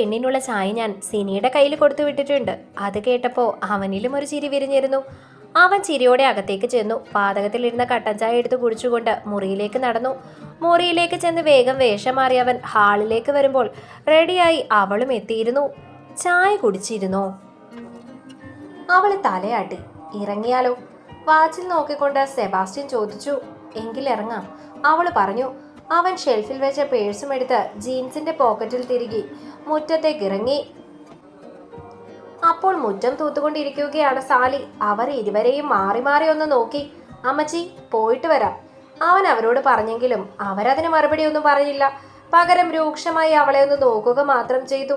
പെണ്ണിനുള്ള ചായ ഞാൻ സിനിയുടെ കയ്യിൽ കൊടുത്തു വിട്ടിട്ടുണ്ട്. അത് കേട്ടപ്പോൾ അവനിലും ഒരു ചിരി വിരിഞ്ഞിരുന്നു. അവൻ ചിരിയോടെ അകത്തേക്ക് ചെന്നു. പാതകത്തിലിരുന്ന കട്ടൻ ചായ എടുത്ത് കുടിച്ചുകൊണ്ട് മുറിയിലേക്ക് നടന്നു. മുറിയിലേക്ക് ചെന്ന് വേഗം വേഷം മാറി അവൻ ഹാളിലേക്ക് വരുമ്പോൾ റെഡിയായി അവളും എത്തിയിരുന്നു. ചായ കുടിച്ചിരുന്നോ? അവൾ തലയാട്ടി. ഇറങ്ങിയാലോ? വാച്ചിൽ നോക്കിക്കൊണ്ട് സെബാസ്റ്റ്യൻ ചോദിച്ചു. എങ്കിൽ ഇറങ്ങാം. അവൾ പറഞ്ഞു അവൻ ഷെൽഫിൽ വെച്ച പേഴ്സും എടുത്ത് ജീൻസിന്റെ പോക്കറ്റിൽ തിരികെ മുറ്റത്തേക്ക് ഇറങ്ങി അപ്പോൾ മുറ്റം തൂത്തുകൊണ്ടിരിക്കുകയാണ് സാലി. അവർ ഇരുവരെയും മാറി മാറി ഒന്ന് നോക്കി. അമ്മച്ചി പോയിട്ട് വരാം. അവൻ അവരോട് പറഞ്ഞെങ്കിലും അവരതിന് മറുപടി ഒന്നും പറഞ്ഞില്ല. പകരം രൂക്ഷമായി അവളെ ഒന്ന് നോക്കുക മാത്രം ചെയ്തു.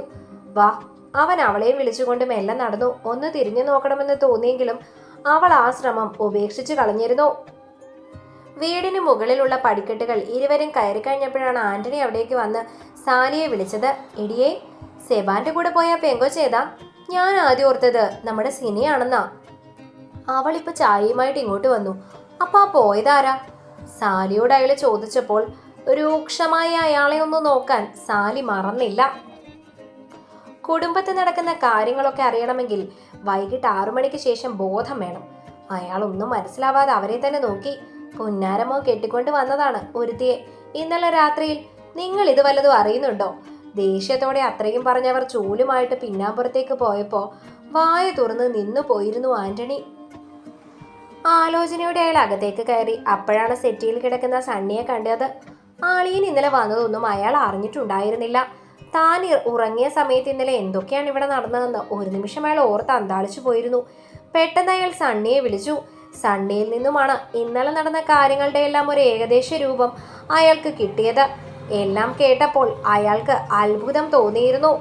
വാ. അവൻ അവളെയും വിളിച്ചുകൊണ്ട് മെല്ലെ നടന്നു. ഒന്ന് തിരിഞ്ഞു നോക്കണമെന്ന് തോന്നിയെങ്കിലും അവൾ ആ ശ്രമം ഉപേക്ഷിച്ചു കളഞ്ഞിരുന്നു. വീടിന് മുകളിലുള്ള പടിക്കെട്ടുകൾ ഇരുവരും കയറി കഴിഞ്ഞപ്പോഴാണ് ആന്റണി അവിടേക്ക് വന്ന് സാലിയെ വിളിച്ചത്. എടിയെ സെബാന്റെ കൂടെ പോയ ചെയ്താ ഞാൻ ആദ്യം ഓർത്തത് നമ്മുടെ സിനിയാണെന്നാ. അവൾ ഇപ്പൊ ചായയുമായിട്ട് ഇങ്ങോട്ട് വന്നു. അപ്പൊ ആ പോയതാരാ? സാലിയോട് അയാൾ ചോദിച്ചപ്പോൾ രൂക്ഷമായി അയാളെ ഒന്ന് നോക്കാൻ സാലി മറന്നില്ല. കുടുംബത്തിൽ നടക്കുന്ന കാര്യങ്ങളൊക്കെ അറിയണമെങ്കിൽ വൈകിട്ട് ആറു മണിക്ക് ശേഷം ബോധം വേണം. അയാൾ ഒന്നും മനസ്സിലാവാതെ അവരെ തന്നെ നോക്കി. പുന്നാരമോ കെട്ടിക്കൊണ്ട് വന്നതാണ് ഒരുത്തിയെ. ഇന്നലെ രാത്രിയിൽ നിങ്ങൾ ഇത് വല്ലതും അറിയുന്നുണ്ടോ? ദേഷ്യത്തോടെ അത്രയും പറഞ്ഞവർ ചൂലുമായിട്ട് പിന്നാമ്പുറത്തേക്ക് പോയപ്പോ വായ തുറന്ന് നിന്നു പോയിരുന്നു ആന്റണി. ആലോചനയുടെ അയാൾ അകത്തേക്ക് കയറി. അപ്പോഴാണ് സെറ്റിയിൽ കിടക്കുന്ന സണ്ണിയെ കണ്ടത്. ആളിയൻ ഇന്നലെ വന്നതൊന്നും അയാൾ അറിഞ്ഞിട്ടുണ്ടായിരുന്നില്ല. താൻ ഉറങ്ങിയ സമയത്ത് ഇന്നലെ എന്തൊക്കെയാണ് ഇവിടെ നടന്നതെന്ന് ഒരു നിമിഷം അയാൾ ഓർത്ത് അന്താളിച്ചു പോയിരുന്നു. പെട്ടെന്ന് അയാൾ സണ്ണിയെ വിളിച്ചു. സണ്ണിയിൽ നിന്നുമാണ് ഇന്നലെ നടന്ന കാര്യങ്ങളുടെ എല്ലാം ഒരു ഏകദേശ രൂപം അയാൾക്ക് കിട്ടിയത്. എല്ലാം കേട്ടപ്പോൾ അയാൾക്ക് അത്ഭുതം തോന്നിയിരുന്നു.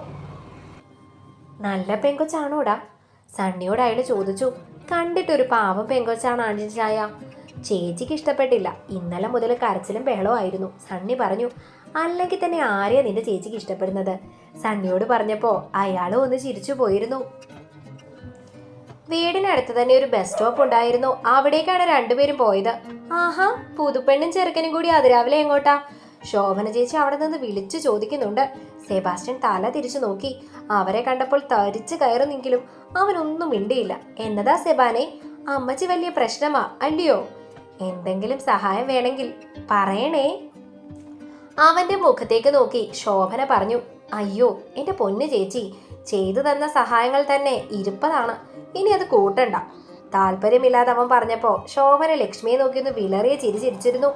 നല്ല പെങ്കൊച്ചാണോടാ? സണ്ണിയോട് അയാൾ ചോദിച്ചു. കണ്ടിട്ടൊരു പാവം പെങ്കൊച്ചാണ് ആന്റി ചേച്ചിക്ക് ഇഷ്ടപ്പെട്ടില്ല. ഇന്നലെ മുതൽ കരച്ചിലും ബഹളവും ആയിരുന്നു സണ്ണി പറഞ്ഞു. അല്ലെങ്കിൽ തന്നെ ആരെയാ നിന്റെ ചേച്ചിക്ക് ഇഷ്ടപ്പെടുന്നത്? സണ്ണിയോട് പറഞ്ഞപ്പോൾ അയാളും ഒന്ന് ചിരിച്ചു പോയിരുന്നു. വീടിനടുത്ത് തന്നെ ഒരു ബസ് സ്റ്റോപ്പ് ഉണ്ടായിരുന്നു. അവിടേക്കാണ് രണ്ടുപേരും പോയത്. ആഹാ പുതുപ്പെണ്ണും ചെറുക്കനും കൂടി അതിരാവിലെ എങ്ങോട്ടാ? ശോഭന ചേച്ചി അവിടെ നിന്ന് വിളിച്ചു ചോദിക്കുന്നുണ്ട്. സെബാസ്റ്റ്യൻ തല തിരിച്ചു നോക്കി. അവരെ കണ്ടപ്പോൾ തരിച്ചു കയറുന്നെങ്കിലും അവനൊന്നും മിണ്ടിയില്ല. എന്നതാ സെബാനെ? അമ്മച്ചി വലിയ പ്രശ്നമാ അല്ലയോ? എന്തെങ്കിലും സഹായം വേണമെങ്കിൽ പറയണേ. അവന്റെ മുഖത്തേക്ക് നോക്കി ശോഭന പറഞ്ഞു അയ്യോ എന്റെ പൊന്നു ചേച്ചി ചെയ്തു തന്ന സഹായങ്ങൾ തന്നെ ഇരുപ്പതാണ്. ഇനി അത് കൂട്ടണ്ട. താല്പര്യമില്ലാതെ അവൻ പറഞ്ഞപ്പോ ശോഭന ലക്ഷ്മിയെ നോക്കി ഒന്ന് വിളറിയ ചിരി ചിരിച്ചിരുന്നു.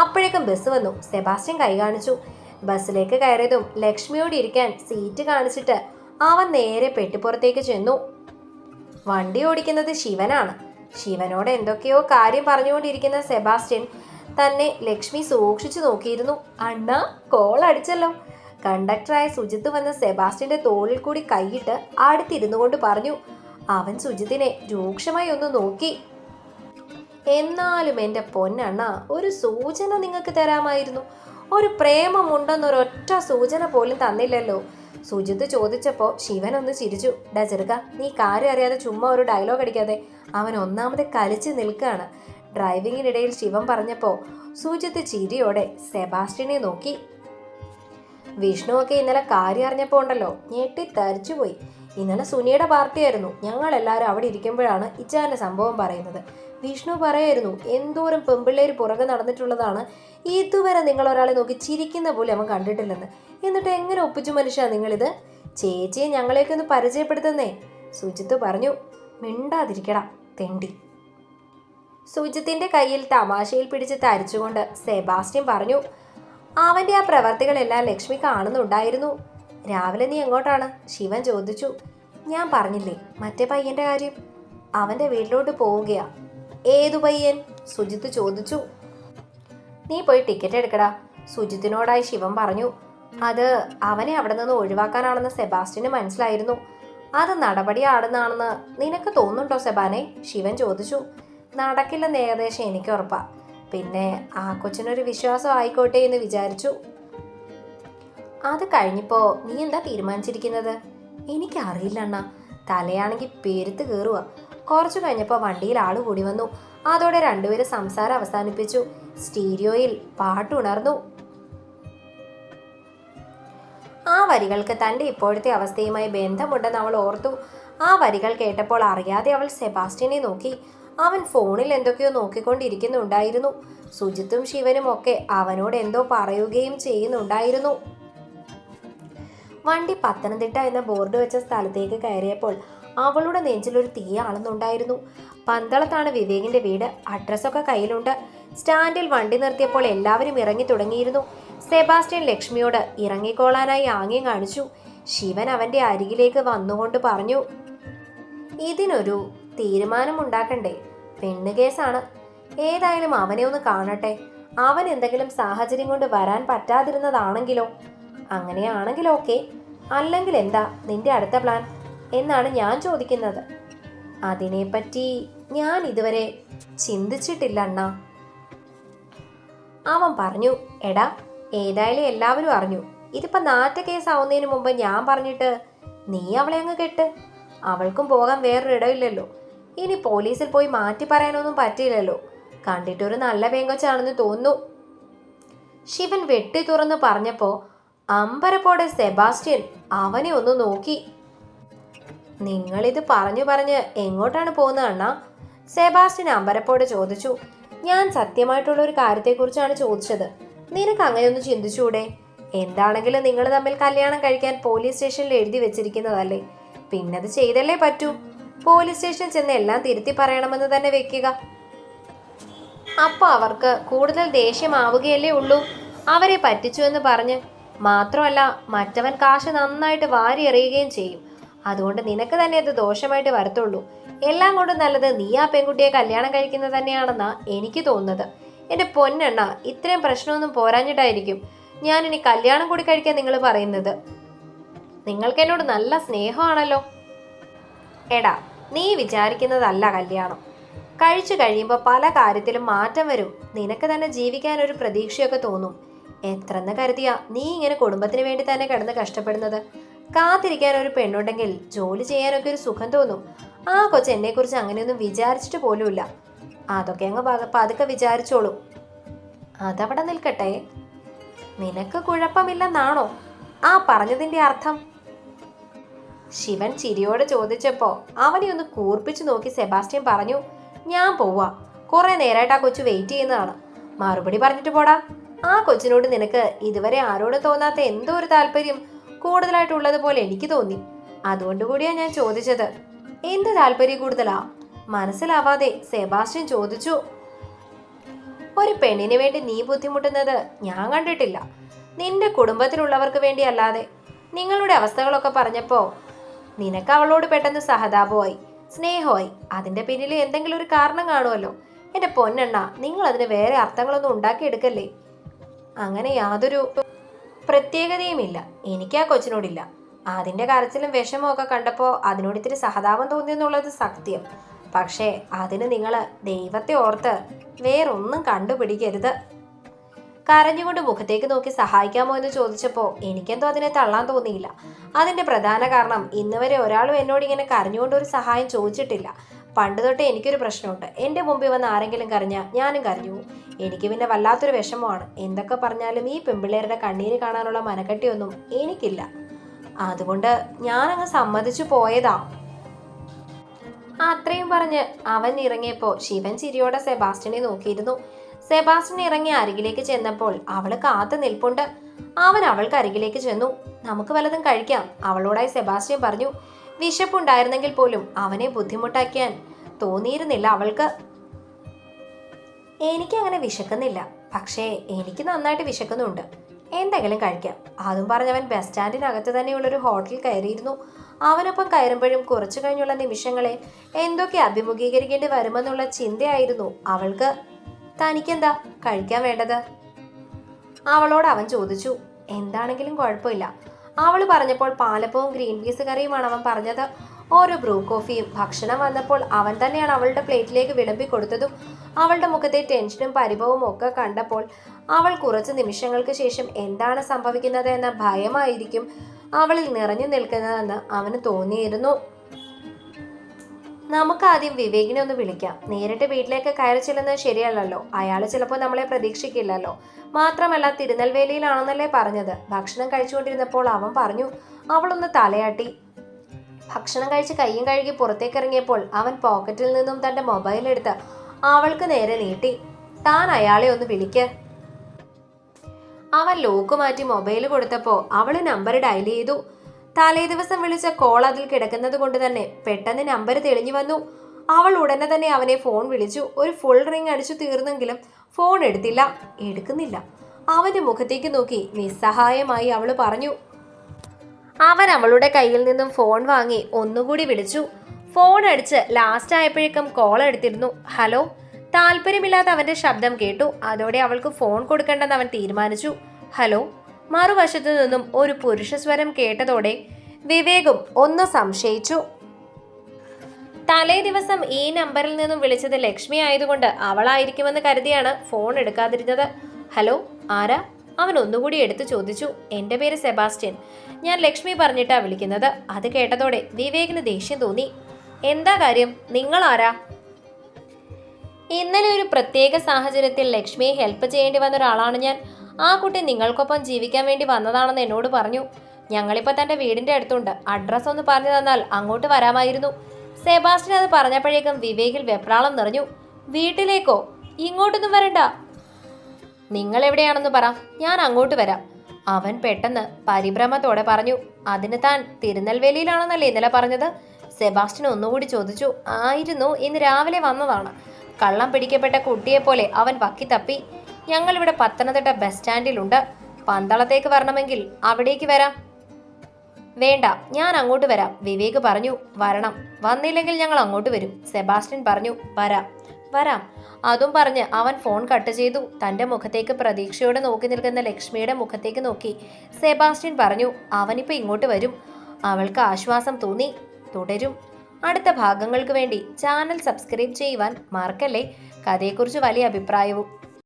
അപ്പോഴേക്കും ബസ് വന്നു. സെബാസ്റ്റ്യൻ കൈ കാണിച്ചു. ബസ്സിലേക്ക് കയറിയതും ലക്ഷ്മിയോട് ഇരിക്കാൻ സീറ്റ് കാണിച്ചിട്ട് അവൻ നേരെ പെട്ടിപ്പുറത്തേക്ക് ചെന്നു. വണ്ടി ഓടിക്കുന്നത് ശിവനാണ്. ശിവനോട് എന്തൊക്കെയോ കാര്യം പറഞ്ഞുകൊണ്ടിരിക്കുന്ന സെബാസ്റ്റ്യൻ തന്നെ ലക്ഷ്മി സൂക്ഷിച്ചു നോക്കിയിരുന്നു. അണ്ണ കോൾ അടിച്ചല്ലോ. കണ്ടക്ടറായ സുജിത്ത് വന്ന് സെബാസ്റ്റിന്റെ തോളിൽ കൂടി കൈയിട്ട് അടുത്തിരുന്നു കൊണ്ട് പറഞ്ഞു അവൻ സുജിത്തിനെ രൂക്ഷമായി ഒന്ന് നോക്കി. എന്നാലും എന്റെ പൊന്നണ്ണ ഒരു സൂചന നിങ്ങൾക്ക് തരാമായിരുന്നു. ഒരു പ്രേമമുണ്ടെന്നൊരൊറ്റ സൂചന പോലും തന്നില്ലല്ലോ. സുജിത്ത് ചോദിച്ചപ്പോൾ ശിവൻ ഒന്ന് ചിരിച്ചു ഡാ ചെറുക്ക നീ കാര്യം അറിയാതെ ചുമ്മാ ഒരു ഡയലോഗ് അടിക്കാതെ അവൻ ഒന്നാമത് കലിച്ച് നിൽക്കുകയാണ് ഡ്രൈവിങ്ങിനിടയിൽ ശിവൻ പറഞ്ഞപ്പോൾ സുജിത്ത് ചിരിയോടെ സെബാസ്റ്റിനെ നോക്കി. വിഷ്ണുവൊക്കെ ഇന്നലെ കാര്യം അറിഞ്ഞപ്പോൾ ഉണ്ടല്ലോ ഞെട്ടി തരിച്ചുപോയി ഇന്നലെ സുനിയുടെ പാർട്ടിയായിരുന്നു ഞങ്ങൾ എല്ലാവരും അവിടെ ഇരിക്കുമ്പോഴാണ് ഇച്ചാന്റെ സംഭവം പറയുന്നത്. വിഷ്ണു പറയായിരുന്നു എന്തോരം പെമ്പിള്ളേര് പുറകെ നടന്നിട്ടുള്ളതാണ്. ഇതുവരെ നിങ്ങൾ ഒരാളെ നോക്കി ചിരിക്കുന്ന പോലെ അവൻ കണ്ടിട്ടില്ലെന്ന്. എന്നിട്ട് എങ്ങനെ ഒപ്പിച്ചു മനുഷ്യ നിങ്ങളിത്? ചേച്ചിയെ ഞങ്ങളെയൊക്കെ ഒന്ന് പരിചയപ്പെടുത്തുന്നേ. സുജിത്ത് പറഞ്ഞു മിണ്ടാതിരിക്കടാ തെണ്ടി. സുജിത്തിന്റെ കയ്യിൽ തമാശയിൽ പിടിച്ച് തരിച്ചുകൊണ്ട് സെബാസ്റ്റ്യൻ പറഞ്ഞു അവന്റെ ആ പ്രവർത്തികളെല്ലാം ലക്ഷ്മി കാണുന്നുണ്ടായിരുന്നു. രാവിലെ നീ എങ്ങോട്ടാണ്? ശിവൻ ചോദിച്ചു. ഞാൻ പറഞ്ഞില്ലേ മറ്റേ പയ്യന്റെ കാര്യം? അവന്റെ വീട്ടിലോട്ട് പോവുകയാ. ഏതു പയ്യൻ? സുജിത്ത് ചോദിച്ചു. നീ പോയി ടിക്കറ്റ് എടുക്കടാ സുജിത്തിനോടായി ശിവൻ പറഞ്ഞു. അത് അവനെ അവിടെ നിന്ന് ഒഴിവാക്കാനാണെന്ന് സെബാസ്റ്റിന് മനസ്സിലായിരുന്നു. അത് നടപടിയാടുന്നാണെന്ന് നിനക്ക് തോന്നുന്നുണ്ടോ സെബാനെ? ശിവൻ ചോദിച്ചു. നടക്കില്ലെന്ന് ഏകദേശം എനിക്ക് ഉറപ്പാ. പിന്നെ ആ കൊച്ചിനൊരു വിശ്വാസം ആയിക്കോട്ടെ എന്ന് വിചാരിച്ചു. അത് കഴിഞ്ഞപ്പോ നീ എന്താ തീരുമാനിച്ചിരിക്കുന്നത്? എനിക്ക് അറിയില്ല അണ്ണ. തലയാണെങ്കിൽ പെരുത്ത് കയറുക കുറച്ചു കഴിഞ്ഞപ്പോൾ വണ്ടിയിൽ ആൾ കൂടി വന്നു. അതോടെ രണ്ടുപേരും സംസാരം അവസാനിപ്പിച്ചു. സ്റ്റീരിയോയിൽ പാട്ടുണർന്നു. ആ വരികൾക്ക് തന്റെ ഇപ്പോഴത്തെ അവസ്ഥയുമായി ബന്ധമുണ്ടെന്ന് അവൾ ഓർത്തു. ആ വരികൾ കേട്ടപ്പോൾ അറിയാതെ അവൾ സെബാസ്റ്റ്യനെ നോക്കി. അവൻ ഫോണിൽ എന്തൊക്കെയോ നോക്കിക്കൊണ്ടിരിക്കുന്നുണ്ടായിരുന്നു. സുജിത്തും ശിവനും ഒക്കെ അവനോട് എന്തോ പറയുകയും ചെയ്യുന്നുണ്ടായിരുന്നു. വണ്ടി പത്തനംതിട്ട എന്ന ബോർഡ് വെച്ച സ്ഥലത്തേക്ക് കയറിയപ്പോൾ അവളുടെ നെഞ്ചിലൊരു തീ ആണെന്നുണ്ടായിരുന്നു പന്തളത്താണ് വിവേകിന്റെ വീട്. അഡ്രസ്സൊക്കെ കയ്യിലുണ്ട്. സ്റ്റാൻഡിൽ വണ്ടി നിർത്തിയപ്പോൾ എല്ലാവരും ഇറങ്ങി തുടങ്ങിയിരുന്നു. സെബാസ്റ്റ്യൻ ലക്ഷ്മിയോട് ഇറങ്ങിക്കോളാനായി ആംഗ്യം കാണിച്ചു. ശിവൻ അവന്റെ അരികിലേക്ക് വന്നുകൊണ്ട് പറഞ്ഞു ഇതിനൊരു തീരുമാനമുണ്ടാക്കണ്ടേ? പെണ്ണ് കേസാണ്. ഏതായാലും അവനെ ഒന്ന് കാണട്ടെ. അവൻ എന്തെങ്കിലും സാഹചര്യം കൊണ്ട് വരാൻ പറ്റാതിരുന്നതാണെങ്കിലോ? അങ്ങനെയാണെങ്കിലോ ഓക്കെ അല്ലെങ്കിൽ എന്താ നിന്റെ അടുത്ത പ്ലാൻ? എന്നാണ് ഞാൻ ചോദിക്കുന്നത്. അതിനെപ്പറ്റി ഞാൻ ഇതുവരെ ചിന്തിച്ചിട്ടില്ല അണ്ണ. അവൻ പറഞ്ഞു എടാ ഏതായാലും എല്ലാവരും അറിഞ്ഞു. ഇതിപ്പോ നാറ്റ കേസ് ആവുന്നതിന് മുമ്പ് ഞാൻ പറഞ്ഞിട്ട് നീ അവളെ അങ്ങ് കെട്ട്. അവൾക്കും പോകാൻ വേറൊരു ഇടമില്ലല്ലോ ഇനി പോലീസിൽ പോയി മാറ്റി പറയാനൊന്നും പറ്റില്ലല്ലോ കണ്ടിട്ടൊരു നല്ല പെങ്കൊച്ചാണെന്ന് തോന്നുന്നു. ശിവൻ വെട്ടി തുറന്ന് പറഞ്ഞപ്പോ അമ്പരപ്പോടെ സെബാസ്റ്റ്യൻ അവനെ ഒന്ന് നോക്കി. നിങ്ങളിത് പറഞ്ഞു പറഞ്ഞ് എങ്ങോട്ടാണ് പോകുന്നത് അണ്ണ? സെബാസ്റ്റ്യൻ അമ്പരപ്പോടെ ചോദിച്ചു. ഞാൻ സത്യമായിട്ടുള്ള ഒരു കാര്യത്തെക്കുറിച്ചാണ് ചോദിച്ചത്. നിനക്ക് അങ്ങനെയൊന്ന് ചിന്തിച്ചൂടെ? എന്താണെങ്കിലും നിങ്ങൾ തമ്മിൽ കല്യാണം കഴിക്കാൻ പോലീസ് സ്റ്റേഷനിൽ എഴുതി വെച്ചിരിക്കുന്നതല്ലേ? പിന്നത് ചെയ്തല്ലേ പറ്റൂ? പോലീസ് സ്റ്റേഷനിൽ ചെന്ന് എല്ലാം തിരുത്തി പറയണമെന്ന് തന്നെ വെക്കുക. അപ്പൊ അവർക്ക് കൂടുതൽ ദേഷ്യമാവുകയല്ലേ ഉള്ളൂ. അവരെ പറ്റിച്ചു എന്ന് പറഞ്ഞ് മാത്രമല്ല മറ്റവൻ കാശ് നന്നായിട്ട് വാരിയെറിയുകയും ചെയ്യും. അതുകൊണ്ട് നിനക്ക് തന്നെ അത് ദോഷമായിട്ട് വരത്തുള്ളൂ. എല്ലാം കൊണ്ടും നല്ലത് നീ ആ പെൺകുട്ടിയെ കല്യാണം കഴിക്കുന്നത് തന്നെയാണെന്നാ എനിക്ക് തോന്നുന്നത്. എന്റെ പൊന്നെണ്ണ ഇത്രയും പ്രശ്നമൊന്നും പോരാഞ്ഞിട്ടായിരിക്കും ഞാൻ ഇനി കല്യാണം കൂടി കഴിക്കാൻ നിങ്ങൾ പറയുന്നത്. നിങ്ങൾക്ക് എന്നോട് നല്ല സ്നേഹമാണല്ലോ. എടാ നീ വിചാരിക്കുന്നതല്ല കല്യാണം. കഴിച്ചു കഴിയുമ്പോൾ പല കാര്യത്തിലും മാറ്റം വരും. നിനക്ക് തന്നെ ജീവിക്കാൻ ഒരു പ്രതീക്ഷയൊക്കെ തോന്നും. എത്രന്ന് കരുതിയാ നീ ഇങ്ങനെ കുടുംബത്തിന് വേണ്ടി തന്നെ കിടന്ന് കഷ്ടപ്പെടുന്നത്? കാത്തിരിക്കാൻ ഒരു പെണ്ണുണ്ടെങ്കിൽ ജോലി ചെയ്യാനൊക്കെ ഒരു സുഖം തോന്നും. ആ കൊച്ച് എന്നെക്കുറിച്ച് അങ്ങനെയൊന്നും വിചാരിച്ചിട്ട് പോലുമില്ല. അതൊക്കെ അങ്ങ് പതുക്കെ വിചാരിച്ചോളൂ. അതവിടെ നിൽക്കട്ടെ. നിനക്ക് കുഴപ്പമില്ലെന്നാണോ? ആ പറഞ്ഞതിന്റെ അർത്ഥം ശിവൻ ചിരിയോടെ ചോദിച്ചപ്പോ അവനെ ഒന്ന് കൂർപ്പിച്ചു നോക്കി സെബാസ്റ്റ്യൻ പറഞ്ഞു ഞാൻ പോവാ. കുറെ നേരമായിട്ട് ആ കൊച്ചു വെയിറ്റ് ചെയ്യുന്നതാണ്. മറുപടി പറഞ്ഞിട്ട് പോടാ. ആ കൊച്ചിനോട് നിനക്ക് ഇതുവരെ ആരോടും തോന്നാത്ത എന്തോ ഒരു താല്പര്യം കൂടുതലായിട്ടുള്ളത് പോലെ എനിക്ക് തോന്നി. അതുകൊണ്ട് കൂടിയാ ഞാൻ ചോദിച്ചത്. എന്ത് താല്പര്യം കൂടുതലാ? മനസ്സിലാവാതെ സെബാസ്റ്റ്യൻ ചോദിച്ചു ഒരു പെണ്ണിന് വേണ്ടി നീ ബുദ്ധിമുട്ടുന്നത് ഞാൻ കണ്ടിട്ടില്ല. നിന്റെ കുടുംബത്തിലുള്ളവർക്ക് വേണ്ടിയല്ലാതെ നിങ്ങളുടെ അവസ്ഥകളൊക്കെ പറഞ്ഞപ്പോ നിനക്ക് അവളോട് പെട്ടെന്ന് സഹതാപമായി സ്നേഹമായി. അതിന്റെ പിന്നിൽ എന്തെങ്കിലും ഒരു കാരണം കാണുമല്ലോ. എന്റെ പൊന്നെണ്ണ നിങ്ങൾ അതിന് വേറെ അർത്ഥങ്ങളൊന്നും ഉണ്ടാക്കിയെടുക്കല്ലേ? അങ്ങനെ യാതൊരു പ്രത്യേകതയുമില്ല. എനിക്ക് ആ കൊച്ചിനോടില്ല. അതിന്റെ കരച്ചിലും വിഷമവും ഒക്കെ കണ്ടപ്പോൾ അതിനോട് ഇത്തിരി സഹതാപം തോന്നിയെന്നുള്ളത് സത്യം. പക്ഷേ അതിന് നിങ്ങൾ ദൈവത്തെ ഓർത്ത് വേറൊന്നും കണ്ടുപിടിക്കരുത്. കരഞ്ഞുകൊണ്ട് മുഖത്തേക്ക് നോക്കി സഹായിക്കാമോ എന്ന് ചോദിച്ചപ്പോൾ എനിക്കെന്തോ അതിനെ തള്ളാൻ തോന്നിയില്ല. അതിന്റെ പ്രധാന കാരണം ഇന്ന് വരെ ഒരാളും എന്നോട് ഇങ്ങനെ കരഞ്ഞുകൊണ്ട് ഒരു സഹായം ചോദിച്ചിട്ടില്ല. പണ്ട് തൊട്ടേ എനിക്കൊരു പ്രശ്നമുണ്ട്. എന്റെ മുമ്പിൽ വന്ന് ആരെങ്കിലും കരഞ്ഞാൽ ഞാനും കരഞ്ഞു എനിക്ക് പിന്നെ വല്ലാത്തൊരു വിഷമമാണ്. എന്തൊക്കെ പറഞ്ഞാലും ഈ പെമ്പിള്ളേരുടെ കണ്ണീര് കാണാനുള്ള മനക്കെട്ടിയൊന്നും എനിക്കില്ല. അതുകൊണ്ട് ഞാനങ്ങ് സമ്മതിച്ചു പോയതാ. അത്രയും പറഞ്ഞ് അവൻ ഇറങ്ങിയപ്പോൾ ശിവൻ ചിരിയോടെ സെബാസ്റ്റിനെ നോക്കിയിരുന്നു. സെബാസ്റ്റ്യൻ ഇറങ്ങി അരികിലേക്ക് ചെന്നപ്പോൾ അവൾ കാത്തു നിൽപ്പുണ്ട്. അവൻ അവൾക്ക് അരികിലേക്ക് ചെന്നു. നമുക്ക് വല്ലതും കഴിക്കാം അവളോടായി സെബാസ്റ്റ്യൻ പറഞ്ഞു. വിശപ്പുണ്ടായിരുന്നെങ്കിൽ പോലും അവനെ ബുദ്ധിമുട്ടാക്കിയാൻ തോന്നിയിരുന്നില്ല അവൾക്ക്. എനിക്ക് അങ്ങനെ വിശക്കുന്നില്ല. പക്ഷേ എനിക്ക് നന്നായിട്ട് വിശക്കുന്നുണ്ട്. എന്തെങ്കിലും കഴിക്കാം. അതും പറഞ്ഞവൻ ബസ് സ്റ്റാൻഡിനകത്ത് തന്നെയുള്ളൊരു ഹോട്ടൽ കയറിയിരുന്നു. അവനൊപ്പം കയറുമ്പോഴും കുറച്ചു കഴിഞ്ഞുള്ള നിമിഷങ്ങളെ എന്തൊക്കെ അഭിമുഖീകരിക്കേണ്ടി വരുമെന്നുള്ള ചിന്തയായിരുന്നു അവൾക്ക്. തനിക്കെന്താ കഴിക്കാൻ വേണ്ടത്? അവളോട് അവൻ ചോദിച്ചു എന്താണെങ്കിലും കുഴപ്പമില്ല. അവൾ പറഞ്ഞപ്പോൾ പാലപ്പവും ഗ്രീൻ പീസ് കറിയുമാണ് അവൻ പറഞ്ഞത്. ഓരോ ബ്രൂ കോഫിയും ഭക്ഷണം വന്നപ്പോൾ അവൻ തന്നെയാണ് അവളുടെ പ്ലേറ്റിലേക്ക് വിളമ്പി കൊടുത്തതും അവളുടെ മുഖത്തെ ടെൻഷനും പരിഭവവും ഒക്കെ കണ്ടപ്പോൾ അവൾ കുറച്ച് നിമിഷങ്ങൾക്ക് ശേഷം എന്താണ് സംഭവിക്കുന്നത് എന്ന ഭയമായിരിക്കും അവളിൽ നിറഞ്ഞു നിൽക്കുന്നതെന്ന് അവന് തോന്നിയിരുന്നു. നമുക്ക് ആദ്യം വിവേകിനെ ഒന്ന് വിളിക്കാം. നേരിട്ട് വീട്ടിലേക്ക് കയറി ചെല്ലുന്നത് ശരിയല്ലല്ലോ. അയാൾ ചിലപ്പോൾ നമ്മളെ പ്രതീക്ഷിക്കില്ലല്ലോ. മാത്രമല്ല തിരുനെൽവേലിയിലാണെന്നല്ലേ പറഞ്ഞത്. ഭക്ഷണം കഴിച്ചുകൊണ്ടിരുന്നപ്പോൾ അവൻ പറഞ്ഞു അവളൊന്ന് തലയാട്ടി. ഭക്ഷണം കഴിച്ച് കയ്യും കഴുകി പുറത്തേക്ക് ഇറങ്ങിയപ്പോൾ അവൻ പോക്കറ്റിൽ നിന്നും തന്റെ മൊബൈൽ എടുത്ത് അവൾക്ക് നേരെ നീട്ടി. താൻ അയാളെ ഒന്ന് വിളിക്ക്. അവൻ ലോക്ക് മാറ്റി മൊബൈൽ കൊടുത്തപ്പോൾ അവൾ നമ്പർ ഡയൽ ചെയ്തു. തലേ ദിവസം വിളിച്ച കോൾ അതിൽ കിടക്കുന്നത് കൊണ്ട് തന്നെ പെട്ടെന്ന് നമ്പർ തെളിഞ്ഞു വന്നു. അവൾ ഉടനെ തന്നെ അവനെ ഫോൺ വിളിച്ചു. ഒരു ഫുൾ റിംഗ് അടിച്ചു തീർന്നെങ്കിലും ഫോൺ എടുത്തില്ല. എടുക്കുന്നില്ല. അവന്റെ മുഖത്തേക്ക് നോക്കി നിസ്സഹായമായി അവൾ പറഞ്ഞു. അവൻ അവളുടെ കയ്യിൽ നിന്നും ഫോൺ വാങ്ങി ഒന്നുകൂടി വിളിച്ചു. ഫോൺ അടിച്ച് ലാസ്റ്റ് ആയപ്പോഴേക്കും കോൾ എടുത്തിരുന്നു. ഹലോ താല്പര്യമില്ലാത്ത അവന്റെ ശബ്ദം കേട്ടു. അതോടെ അവൾക്ക് ഫോൺ കൊടുക്കേണ്ടെന്ന് അവൻ തീരുമാനിച്ചു. ഹലോ മറുവശത്തു നിന്നും ഒരു പുരുഷസ്വരം കേട്ടതോടെ വിവേകും ഒന്ന് സംശയിച്ചു. തലേ ദിവസം ഈ നമ്പറിൽ നിന്നും വിളിച്ചത് ലക്ഷ്മി ആയതുകൊണ്ട് അവളായിരിക്കുമെന്ന് കരുതിയാണ് ഫോൺ എടുക്കാതിരുന്നത്. ഹലോ ആരാ? അവൻ ഒന്നുകൂടി എടുത്തു ചോദിച്ചു. എന്റെ പേര് സെബാസ്റ്റ്യൻ. ഞാൻ ലക്ഷ്മി പറഞ്ഞിട്ടാ വിളിക്കുന്നത്. അത് കേട്ടതോടെ വിവേകിന് ദേഷ്യം തോന്നി. എന്താ കാര്യം? നിങ്ങൾ ആരാ? ഇന്നലെ ഒരു പ്രത്യേക സാഹചര്യത്തിൽ ലക്ഷ്മിയെ ഹെൽപ്പ് ചെയ്യേണ്ടി വന്ന ഒരാളാണ് ഞാൻ. ആ കുട്ടി നിങ്ങൾക്കൊപ്പം ജീവിക്കാൻ വേണ്ടി വന്നതാണെന്ന് എന്നോട് പറഞ്ഞു. ഞങ്ങളിപ്പോൾ തന്റെ വീടിന്റെ അടുത്തുണ്ട്. അഡ്രസ്സ് ഒന്ന് പറഞ്ഞു തന്നാൽ അങ്ങോട്ട് വരാമായിരുന്നു. സെബാസ്റ്റ്യൻ അത് പറഞ്ഞപ്പോഴേക്കും വിവേകിൽ വെപ്രാളം നിറഞ്ഞു. വീട്ടിലേക്കോ? ഇങ്ങോട്ടൊന്നും വരണ്ട. നിങ്ങൾ എവിടെയാണെന്ന് പറ. ഞാൻ അങ്ങോട്ട് വരാം. അവൻ പെട്ടെന്ന് പരിഭ്രമത്തോടെ പറഞ്ഞു. അതിന് താൻ തിരുനെൽവേലിയിലാണെന്നല്ലേ ഇന്നലെ പറഞ്ഞത്? സെബാസ്റ്റ്യൻ ഒന്നുകൂടി ചോദിച്ചു. ആയിരുന്നു. ഇന്ന് രാവിലെ വന്നതാണ്. കള്ളം പിടിക്കപ്പെട്ട കുട്ടിയെപ്പോലെ അവൻ വക്കി തപ്പി ഞങ്ങളിവിടെ പത്തനംതിട്ട ബസ് സ്റ്റാൻഡിലുണ്ട്. പന്തളത്തേക്ക് വരണമെങ്കിൽ അവിടേക്ക് വരാം. വേണ്ട ഞാൻ അങ്ങോട്ട് വരാം. വിവേക് പറഞ്ഞു വരണം. വന്നില്ലെങ്കിൽ ഞങ്ങൾ അങ്ങോട്ട് വരും. സെബാസ്റ്റ്യൻ പറഞ്ഞു വരാം. വരാം. അതും പറഞ്ഞ് അവൻ ഫോൺ കട്ട് ചെയ്തു. തന്റെ മുഖത്തേക്ക് പ്രതീക്ഷയോടെ നോക്കി നിൽക്കുന്ന ലക്ഷ്മിയുടെ മുഖത്തേക്ക് നോക്കി. സെബാസ്റ്റ്യൻ പറഞ്ഞു അവനിപ്പോൾ ഇങ്ങോട്ട് വരും. അവൾക്ക് ആശ്വാസം തോന്നി. തുടരും. അടുത്ത ഭാഗങ്ങൾക്ക് വേണ്ടി ചാനൽ സബ്സ്ക്രൈബ് ചെയ്യുവാൻ മറക്കല്ലേ? കഥയെക്കുറിച്ച് വലിയ അഭിപ്രായവും